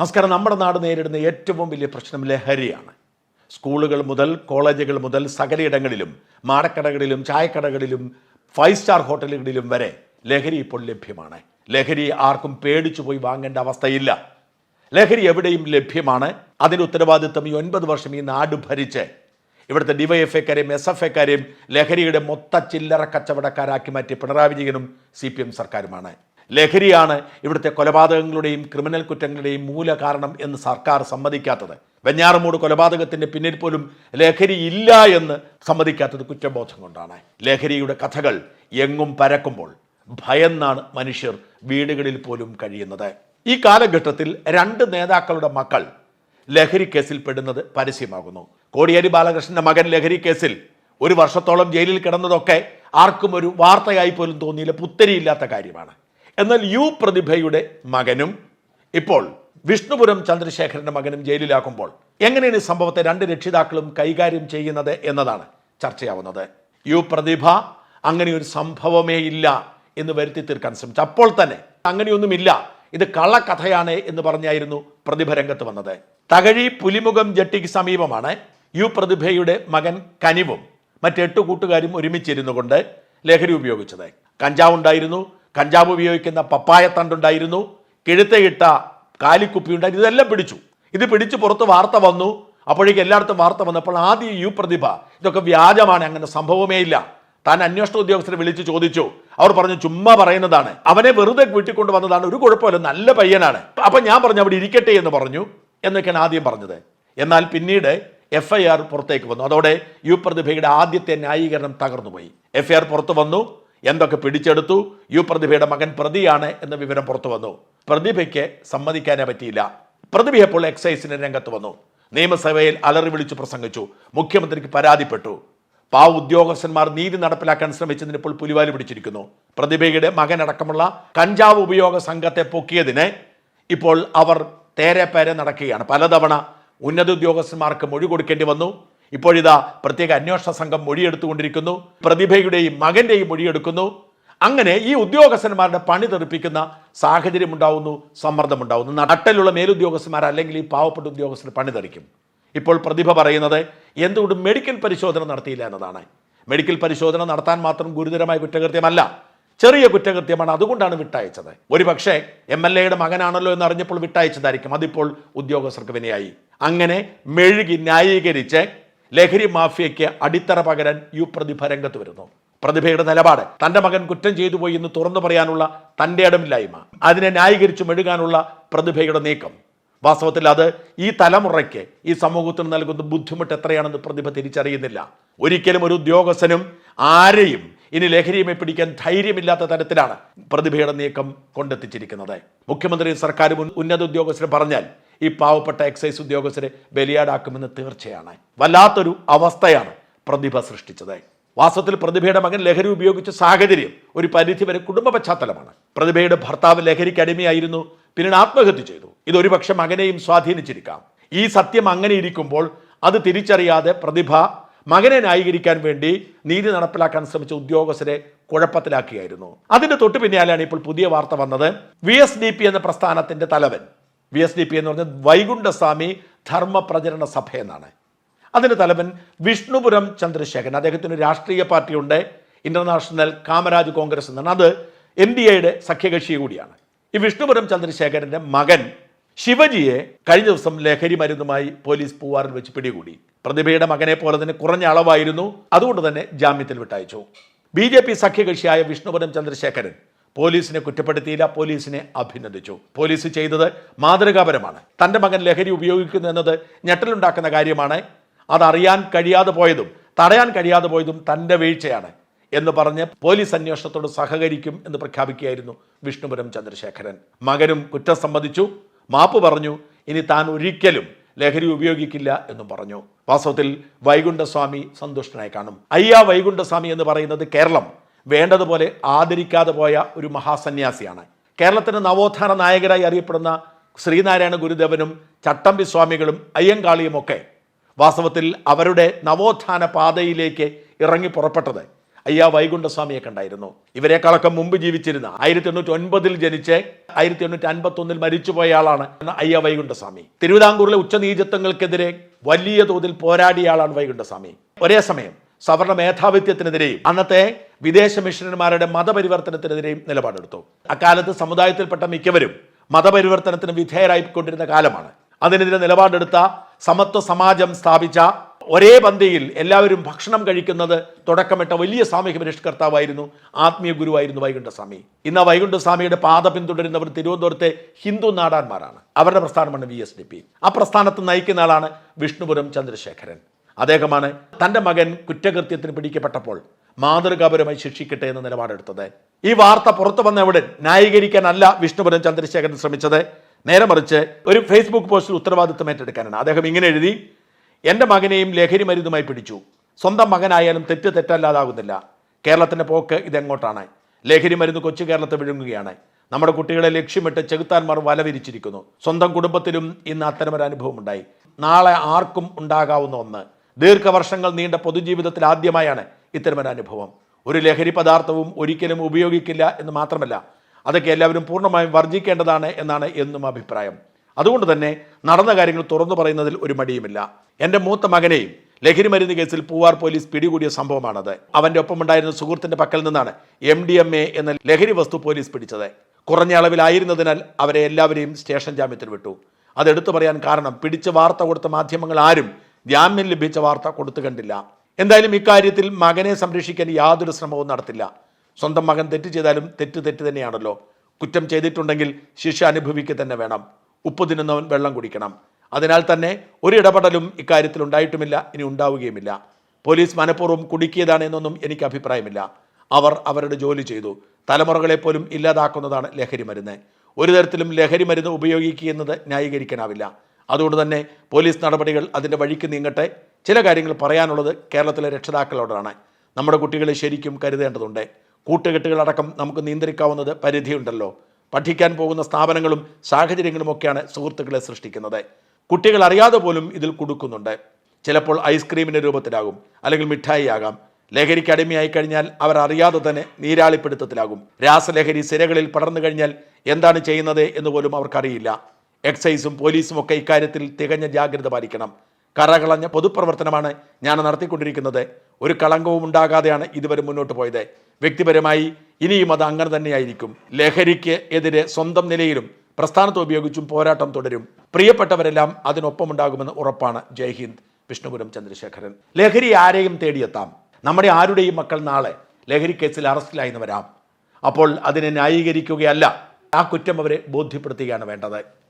നമസ്കാരം. നമ്മുടെ നാട് നേരിടുന്ന ഏറ്റവും വലിയ പ്രശ്നം ലഹരിയാണ്. സ്കൂളുകൾ മുതൽ കോളേജുകൾ മുതൽ സകലയിടങ്ങളിലും മാടക്കടകളിലും ചായക്കടകളിലും ഫൈവ് സ്റ്റാർ ഹോട്ടലുകളിലും വരെ ലഹരി ഇപ്പോൾ ലഭ്യമാണ്. ലഹരി ആർക്കും പേടിച്ചു പോയി വാങ്ങേണ്ട അവസ്ഥയില്ല. ലഹരി എവിടെയും ലഭ്യമാണ്. അതിന്റെ ഉത്തരവാദിത്വം ഈ ഒൻപത് വർഷം ഈ നാട് ഭരിച്ച് ഇവിടുത്തെ ഡിവൈഎഫ്ഐക്കാരെയും എസ് എഫ് ഐക്കാരെയും ലഹരിയുടെ മൊത്ത ചില്ലറ കച്ചവടക്കാരാക്കി മാറ്റിയ പിണറായി വിജയനും സി പി എം സർക്കാരുമാണ്. ലഹരിയാണ് ഇവിടുത്തെ കൊലപാതകങ്ങളുടെയും ക്രിമിനൽ കുറ്റങ്ങളുടെയും മൂല കാരണം എന്ന് സർക്കാർ സമ്മതിക്കാത്തത്. വെഞ്ഞാറമൂട് കൊലപാതകത്തിന്റെ പിന്നിൽ പോലും ലഹരി ഇല്ല എന്ന് സമ്മതിക്കാത്തത് കുറ്റബോധം കൊണ്ടാണ്. ലഹരിയുടെ കഥകൾ എങ്ങും പരക്കുമ്പോൾ ഭയന്നാണ് മനുഷ്യർ വീടുകളിൽ പോലും കഴിയുന്നത്. ഈ കാലഘട്ടത്തിൽ രണ്ട് നേതാക്കളുടെ മക്കൾ ലഹരി കേസിൽ പെടുന്നത് പരസ്യമാകുന്നു. കോടിയേരി ബാലകൃഷ്ണന്റെ മകൻ ലഹരി കേസിൽ ഒരു വർഷത്തോളം ജയിലിൽ കിടന്നതൊക്കെ ആർക്കും ഒരു വാർത്തയായി പോലും തോന്നിയില്ല. പുത്തരിയില്ലാത്ത കാര്യമാണ്. എന്നാൽ യു പ്രതിഭയുടെ മകനും ഇപ്പോൾ വിഷ്ണുപുരം ചന്ദ്രശേഖരന്റെ മകനും ജയിലിലാക്കുമ്പോൾ എങ്ങനെയാണ് സംഭവത്തെ രണ്ട് രക്ഷിതാക്കളും കൈകാര്യം ചെയ്യുന്നത് എന്നതാണ് ചർച്ചയാവുന്നത്. യു പ്രതിഭ അങ്ങനെ ഒരു സംഭവമേ ഇല്ല എന്ന് വരുത്തി തീർക്കാൻ ശ്രമിച്ചു. അപ്പോൾ തന്നെ അങ്ങനെയൊന്നുമില്ല ഇത് കള്ളക്കഥയാണ് എന്ന് പറഞ്ഞായിരുന്നു പ്രതിഭ രംഗത്ത് വന്നത്. തകഴി പുലിമുഖം ജട്ടിക്ക് സമീപമാണ് യു പ്രതിഭയുടെ മകൻ കനിവും മറ്റെട്ട് കൂട്ടുകാരും ഒരുമിച്ചിരുന്നു കൊണ്ട് ലഹരി ഉപയോഗിച്ചത്. കഞ്ചാവ് ഉണ്ടായിരുന്നു കഞ്ചാവ് ഉപയോഗിക്കുന്ന പപ്പായ തണ്ടുണ്ടായിരുന്നു കിഴുത്തയിട്ട കാലിക്കുപ്പി ഉണ്ടായിരുന്നു ഇതെല്ലാം പിടിച്ചു. ഇത് പിടിച്ച് പുറത്ത് വാർത്ത വന്നു. അപ്പോഴേക്കും എല്ലായിടത്തും വാർത്ത വന്നപ്പോൾ ആദ്യം യു പ്രതിഭ ഇതൊക്കെ വ്യാജമാണ് അങ്ങനെ സംഭവമേ ഇല്ല. താൻ അന്വേഷണ ഉദ്യോഗസ്ഥരെ വിളിച്ച് ചോദിച്ചു. അവർ പറഞ്ഞു ചുമ്മാ പറയുന്നതാണ്. അവനെ വെറുതെ വീട്ടിക്കൊണ്ട് വന്നതാണ് ഒരു കുഴപ്പമില്ല നല്ല പയ്യനാണ്. അപ്പം ഞാൻ പറഞ്ഞു അവിടെ ഇരിക്കട്ടെ എന്ന് പറഞ്ഞു. എന്നൊക്കെയാണ് ആദ്യം പറഞ്ഞത്. എന്നാൽ പിന്നീട് എഫ് ഐ ആർ പുറത്തേക്ക് വന്നു. അതോടെ യു പ്രതിഭയുടെ ആദ്യത്തെ ന്യായീകരണം തകർന്നുപോയി. എഫ് ഐ ആർ പുറത്തു വന്നു. എന്തൊക്കെ പിടിച്ചെടുത്തു? യു പ്രതിഭയുടെ മകൻ പ്രതിയാണ് എന്ന വിവരം പുറത്തു വന്നു. പ്രതിഭയ്ക്ക് സമ്മതിക്കാനേ പറ്റിയില്ല. പ്രതിഭയപ്പോൾ എക്സൈസിന് രംഗത്ത് വന്നു. നിയമസഭയിൽ അലറി വിളിച്ചു പ്രസംഗിച്ചു. മുഖ്യമന്ത്രിക്ക് പരാതിപ്പെട്ടു. പാവ ഉദ്യോഗസ്ഥന്മാർ നീതി നടപ്പിലാക്കാൻ ശ്രമിച്ചതിന് ഇപ്പോൾ പുലിവാലി പിടിച്ചിരിക്കുന്നു. പ്രതിഭയുടെ മകനടക്കമുള്ള കഞ്ചാവ് ഉപയോഗ സംഘത്തെ പൊക്കിയതിന് ഇപ്പോൾ അവർ തേരെ പേരെ നടക്കുകയാണ്. പലതവണ ഉന്നത ഉദ്യോഗസ്ഥന്മാർക്ക് മൊഴി കൊടുക്കേണ്ടി വന്നു. ഇപ്പോഴിതാ പ്രത്യേക അന്വേഷണ സംഘം മൊഴിയെടുത്തുകൊണ്ടിരിക്കുന്നു. പ്രതിഭയുടെയും മകന്റെയും മൊഴിയെടുക്കുന്നു. അങ്ങനെ ഈ ഉദ്യോഗസ്ഥന്മാരുടെ പണി തെറിപ്പിക്കുന്ന സാഹചര്യം ഉണ്ടാവുന്നു സമ്മർദ്ദമുണ്ടാവുന്നു നട്ടലുള്ള മേലുദ്യോഗസ്ഥന്മാർ അല്ലെങ്കിൽ ഈ പാവപ്പെട്ട ഉദ്യോഗസ്ഥർ പണി തെറിക്കും. ഇപ്പോൾ പ്രതിഭ പറയുന്നത് എന്തുകൊണ്ട് മെഡിക്കൽ പരിശോധന നടത്തിയില്ല എന്നതാണ്. മെഡിക്കൽ പരിശോധന നടത്താൻ മാത്രം ഗുരുതരമായ കുറ്റകൃത്യമല്ല. ചെറിയ കുറ്റകൃത്യമാണ് അതുകൊണ്ടാണ് വിട്ടയച്ചത്. ഒരു പക്ഷേ എം എൽ എയുടെ മകനാണല്ലോ എന്ന് അറിഞ്ഞപ്പോൾ വിട്ടയച്ചതായിരിക്കും. അതിപ്പോൾ ഉദ്യോഗസ്ഥർക്ക് വിനയായി. അങ്ങനെ മെഴുകി ന്യായീകരിച്ച് ലഹരി മാഫിയയ്ക്ക് അടിത്തറ പകരാൻ യു പ്രതിഭ രംഗത്ത് വരുന്നു. പ്രതിഭയുടെ നിലപാട്. തന്റെ മകൻ കുറ്റം ചെയ്തു പോയി എന്ന് തുറന്നു പറയാനുള്ള തന്റെ ഇടമില്ലായ്മ. അതിനെ ന്യായീകരിച്ചു മെഴുകാനുള്ള പ്രതിഭയുടെ നീക്കം. വാസ്തവത്തിൽ അത് ഈ തലമുറയ്ക്ക് ഈ സമൂഹത്തിന് നൽകുന്ന ബുദ്ധിമുട്ട് എത്രയാണെന്ന് പ്രതിഭ തിരിച്ചറിയുന്നില്ല. ഒരിക്കലും ഒരു ഉദ്യോഗസ്ഥനും ആരെയും ഇനി ലഹരിയുമെ പിടിക്കാൻ ധൈര്യമില്ലാത്ത തരത്തിലാണ് പ്രതിഭയുടെ നീക്കം കൊണ്ടെത്തിച്ചിരിക്കുന്നത്. മുഖ്യമന്ത്രി സർക്കാരും ഉന്നത ഉദ്യോഗസ്ഥരും പറഞ്ഞാൽ ഈ പാവപ്പെട്ട എക്സൈസ് ഉദ്യോഗസ്ഥരെ ബലിയാടാക്കുമെന്ന് തീർച്ചയാണ്. വല്ലാത്തൊരു അവസ്ഥയാണ് പ്രതിഭ സൃഷ്ടിച്ചത്. വാസ്തവത്തിൽ പ്രതിഭയുടെ മകൻ ലഹരി ഉപയോഗിച്ച സാഹചര്യം ഒരു പരിധി വരെ കുടുംബ പശ്ചാത്തലമാണ്. പ്രതിഭയുടെ ഭർത്താവ് ലഹരിക്ക് അടിമയായിരുന്നു പിന്നീട് ആത്മഹത്യ ചെയ്തു. ഇതൊരു പക്ഷെ മകനെയും സ്വാധീനിച്ചിരിക്കാം. ഈ സത്യം അങ്ങനെ ഇരിക്കുമ്പോൾ അത് തിരിച്ചറിയാതെ പ്രതിഭ മകനെ ന്യായീകരിക്കാൻ വേണ്ടി നീതി നടപ്പിലാക്കാൻ ശ്രമിച്ച ഉദ്യോഗസ്ഥരെ കുഴപ്പത്തിലാക്കിയായിരുന്നു. അതിന്റെ തൊട്ടു പിന്നാലെയാണ് ഇപ്പോൾ പുതിയ വാർത്ത വന്നത്. വി എന്ന പ്രസ്ഥാനത്തിന്റെ തലവൻ വി എസ് ഡി പി എന്ന് പറഞ്ഞത് വൈകുണ്ഠസ്വാമി ധർമ്മ പ്രചരണ സഭ എന്നാണ്. അതിന്റെ തലവൻ വിഷ്ണുപുരം ചന്ദ്രശേഖരൻ. അദ്ദേഹത്തിന് രാഷ്ട്രീയ പാർട്ടിയുണ്ട്. ഇന്റർനാഷണൽ കാമരാജ് കോൺഗ്രസ് എന്നാണ്. അത് എൻ ഡി എയുടെ സഖ്യകക്ഷി കൂടിയാണ്. ഈ വിഷ്ണുപുരം ചന്ദ്രശേഖരന്റെ മകൻ ശിവജിയെ കഴിഞ്ഞ ദിവസം ലഹരി മരുന്നുമായി പോലീസ് പൂവാറിൽ വെച്ച് പിടികൂടി. പ്രതിഭയുടെ മകനെ പോലെ തന്നെ കുറഞ്ഞ അളവായിരുന്നു. അതുകൊണ്ട് തന്നെ ജാമ്യത്തിൽ വിട്ടയച്ചു. ബി ജെ പി സഖ്യകക്ഷിയായ വിഷ്ണുപുരം ചന്ദ്രശേഖരൻ പോലീസിനെ കുറ്റപ്പെടുത്തിയില്ല പോലീസിനെ അഭിനന്ദിച്ചു. പോലീസ് ചെയ്തത് മാതൃകാപരമാണ്. തന്റെ മകൻ ലഹരി ഉപയോഗിക്കുന്നു എന്നത് ഞെട്ടലുണ്ടാക്കുന്ന കാര്യമാണ്. അതറിയാൻ കഴിയാതെ പോയതും തടയാൻ കഴിയാതെ പോയതും തന്റെ വീഴ്ചയാണ് എന്ന് പറഞ്ഞ് പോലീസ് അന്വേഷണത്തോട് സഹകരിക്കും എന്ന് പ്രഖ്യാപിക്കുകയായിരുന്നു വിഷ്ണുപുരം ചന്ദ്രശേഖരൻ. മകനും കുറ്റം സമ്മതിച്ചു മാപ്പ് പറഞ്ഞു ഇനി താൻ ഒരിക്കലും ലഹരി ഉപയോഗിക്കില്ല എന്നും പറഞ്ഞു. വാസ്തവത്തിൽ വൈകുണ്ഠസ്വാമി സന്തുഷ്ടനായി കാണും. അയ്യാ വൈകുണ്ഠസ്വാമി എന്ന് പറയുന്നത് കേരളം. വേണ്ടതുപോലെ ആദരിക്കാതെ പോയ ഒരു മഹാസന്യാസിയാണ്. കേരളത്തിന്റെ നവോത്ഥാന നായകരായി അറിയപ്പെടുന്ന ശ്രീനാരായണ ഗുരുദേവനും ചട്ടമ്പി സ്വാമികളും അയ്യങ്കാളിയുമൊക്കെ വാസ്തവത്തിൽ അവരുടെ നവോത്ഥാന പാതയിലേക്ക് ഇറങ്ങി പുറപ്പെട്ടത് അയ്യാ വൈകുണ്ഠസ്വാമിയെ കണ്ടായിരുന്നു. ഇവരെക്കാളൊക്കെ മുമ്പ് ജീവിച്ചിരുന്ന ആയിരത്തി എണ്ണൂറ്റി ഒൻപതിൽ ജനിച്ച് ആയിരത്തി എണ്ണൂറ്റി അൻപത്തി ഒന്നിൽ മരിച്ചുപോയ ആളാണ് അയ്യാ വൈകുണ്ഠസ്വാമി. തിരുവിതാംകൂറിലെ ഉച്ചനീചത്വങ്ങൾക്കെതിരെ വലിയ തോതിൽ പോരാടിയ ആളാണ് വൈകുണ്ഠസ്വാമി. ഒരേ സമയം സവർണ മേധാവിത്വത്തിനെതിരെയും അന്നത്തെ വിദേശ മിഷണന്മാരുടെ മതപരിവർത്തനത്തിനെതിരെയും നിലപാടെടുത്തു. അക്കാലത്ത് സമുദായത്തിൽപ്പെട്ട മിക്കവരും മതപരിവർത്തനത്തിന് വിധേയരായിക്കൊണ്ടിരുന്ന കാലമാണ്. അതിനെതിരെ നിലപാടെടുത്ത സമത്വ സമാജം സ്ഥാപിച്ച ഒരേ പന്തിയിൽ എല്ലാവരും ഭക്ഷണം കഴിക്കുന്നത് തുടക്കമിട്ട വലിയ സാമൂഹ്യ പരിഷ്കർത്താവായിരുന്നു ആത്മീയ ഗുരുവായിരുന്നു വൈകുണ്ഠസ്വാമി. ഇന്ന് വൈകുണ്ഠസ്വാമിയുടെ പാത പിന്തുടരുന്നവർ തിരുവനന്തപുരത്തെ ഹിന്ദു നാടാന്മാരാണ് അവരുടെ പ്രസ്ഥാനമാണ് വി എസ് ഡി പി. ആ പ്രസ്ഥാനത്ത് നയിക്കുന്ന ആളാണ് വിഷ്ണുപുരം ചന്ദ്രശേഖരൻ. അദ്ദേഹമാണ് തന്റെ മകൻ കുറ്റകൃത്യത്തിന് പിടിക്കപ്പെട്ടപ്പോൾ മാതൃകാപരമായി ശിക്ഷിക്കട്ടെ എന്ന നിലപാടെടുത്തത്. ഈ വാർത്ത പുറത്തു വന്ന ഉടൻ ന്യായീകരിക്കാനല്ല വിഷ്ണുപുരം ചന്ദ്രശേഖരൻ ശ്രമിച്ചത്. നേരെ മറിച്ച് ഒരു ഫേസ്ബുക്ക് പോസ്റ്റിൽ ഉത്തരവാദിത്വം ഏറ്റെടുക്കാനാണ്. അദ്ദേഹം ഇങ്ങനെ എഴുതി എന്റെ മകനെയും ലഹരി മരുന്നുമായി പിടിച്ചു. സ്വന്തം മകനായാലും തെറ്റ് തെറ്റല്ലാതാകുന്നില്ല. കേരളത്തിന്റെ പോക്ക് ഇതെങ്ങോട്ടാണ്? ലഹരി മരുന്ന് കൊച്ചു കേരളത്തെ വിഴുങ്ങുകയാണ്. നമ്മുടെ കുട്ടികളെ ലക്ഷ്യമിട്ട് ചെകുത്താന്മാർ വലവിരിച്ചിരിക്കുന്നു. സ്വന്തം കുടുംബത്തിലും ഇന്ന് അത്തരമൊരു അനുഭവം ഉണ്ടായി നാളെ ആർക്കും ഉണ്ടാകാവുന്ന ഒന്ന്. ദീർഘവർഷങ്ങൾ നീണ്ട പൊതുജീവിതത്തിൽ ആദ്യമായാണ് ഇത്തരമൊരു അനുഭവം. ഒരു ലഹരി പദാർത്ഥവും ഒരിക്കലും ഉപയോഗിക്കില്ല എന്ന് മാത്രമല്ല അതൊക്കെ എല്ലാവരും പൂർണമായും വർജിക്കേണ്ടതാണ് എന്നാണ് എന്നും അഭിപ്രായം. അതുകൊണ്ട് തന്നെ നടന്ന കാര്യങ്ങൾ തുറന്നു പറയുന്നതിൽ ഒരു മടിയുമില്ല. എന്റെ മൂത്ത മകനെയും ലഹരി മരുന്ന് കേസിൽ പൂവാർ പോലീസ് പിടികൂടിയ സംഭവമാണത്. അവന്റെ ഒപ്പമുണ്ടായിരുന്ന സുഹൃത്തിന്റെ പക്കൽ നിന്നാണ് എം ഡി എം എ എന്ന ലഹരി വസ്തു പോലീസ് പിടിച്ചത്. കുറഞ്ഞ അളവിലായിരുന്നതിനാൽ അവരെ എല്ലാവരെയും സ്റ്റേഷൻ ജാമ്യത്തിൽ വിട്ടു. അതെടുത്തു പറയാൻ കാരണം പിടിച്ച് വാർത്ത കൊടുത്ത മാധ്യമങ്ങൾ ആരും ജാമ്യം ലഭിച്ച വാർത്ത കൊടുത്തു കണ്ടില്ല. എന്തായാലും ഇക്കാര്യത്തിൽ മകനെ സംരക്ഷിക്കാൻ യാതൊരു ശ്രമവും നടത്തില്ല. സ്വന്തം മകൻ തെറ്റ് ചെയ്താലും തെറ്റ് തെറ്റ് തന്നെയാണല്ലോ. കുറ്റം ചെയ്തിട്ടുണ്ടെങ്കിൽ ശിക്ഷ അനുഭവിക്കുക തന്നെ വേണം. ഉപ്പ് തിന്നുന്നവൻ വെള്ളം കുടിക്കണം. അതിനാൽ തന്നെ ഒരു ഇടപെടലും ഇക്കാര്യത്തിൽ ഉണ്ടായിട്ടുമില്ല ഇനി ഉണ്ടാവുകയുമില്ല. പോലീസ് മനഃപൂർവം കുടുക്കിയതാണ് എന്നൊന്നും എനിക്ക് അഭിപ്രായമില്ല. അവർ അവരുടെ ജോലി ചെയ്തു. തലമുറകളെ പോലും ഇല്ലാതാക്കുന്നതാണ് ലഹരി മരുന്ന് ഒരു തരത്തിലും ലഹരി മരുന്ന് ഉപയോഗിക്കുക എന്നത് ന്യായീകരിക്കാനാവില്ല. അതുകൊണ്ട് തന്നെ പോലീസ് നടപടികൾ അതിന്റെ വഴിക്ക് നീങ്ങട്ടെ. ചില കാര്യങ്ങൾ പറയാനുള്ളത് കേരളത്തിലെ രക്ഷിതാക്കളോടാണ്. നമ്മുടെ കുട്ടികളെ ശരിക്കും കരുതേണ്ടതുണ്ട്. കൂട്ടുകെട്ടുകളടക്കം നമുക്ക് നിയന്ത്രിക്കാവുന്നത് പരിധിയുണ്ടല്ലോ. പഠിക്കാൻ പോകുന്ന സ്ഥാപനങ്ങളും സാഹചര്യങ്ങളുമൊക്കെയാണ് സുഹൃത്തുക്കളെ സൃഷ്ടിക്കുന്നത്. കുട്ടികൾ അറിയാതെ പോലും ഇതിൽ കുടുക്കുന്നുണ്ട്. ചിലപ്പോൾ ഐസ്ക്രീമിന്റെ രൂപത്തിലാകും അല്ലെങ്കിൽ മിഠായി ആകാം ലഹരിക്ക് അടിമയായി കഴിഞ്ഞാൽ അവർ അറിയാതെ തന്നെ നീരാളിപ്പിടുത്തത്തിലാകും. രാസലഹരി സിരകളിൽ പടർന്നു കഴിഞ്ഞാൽ എന്താണ് ചെയ്യുന്നത് എന്ന് പോലും അവർക്കറിയില്ല. എക്സൈസും പോലീസും ഒക്കെ ഇക്കാര്യത്തിൽ തികഞ്ഞ ജാഗ്രത പാലിക്കണം. കറകളഞ്ഞ പൊതുപ്രവർത്തനമാണ് ഞാൻ നടത്തിക്കൊണ്ടിരിക്കുന്നത്. ഒരു കളങ്കവും ഉണ്ടാകാതെയാണ് ഇതുവരെ മുന്നോട്ട് പോയത്. വ്യക്തിപരമായി ഇനിയും അത് അങ്ങനെ തന്നെയായിരിക്കും. ലഹരിക്ക് എതിരെ സ്വന്തം നിലയിലും പ്രസ്ഥാനത്ത് ഉപയോഗിച്ചും പോരാട്ടം തുടരും. പ്രിയപ്പെട്ടവരെല്ലാം അതിനൊപ്പമുണ്ടാകുമെന്ന് ഉറപ്പാണ്. ജയ് ഹിന്ദ്. വിഷ്ണുപുരം ചന്ദ്രശേഖരൻ. ലഹരി ആരെയും തേടിയെത്താം. നമ്മുടെ ആരുടെയും മക്കൾ നാളെ ലഹരി കേസിൽ അറസ്റ്റിലായെന്ന് വരാം. അപ്പോൾ അതിനെ ന്യായീകരിക്കുകയല്ല. ആ കുറ്റം അവരെ ബോധ്യപ്പെടുത്തുകയാണ് വേണ്ടത്.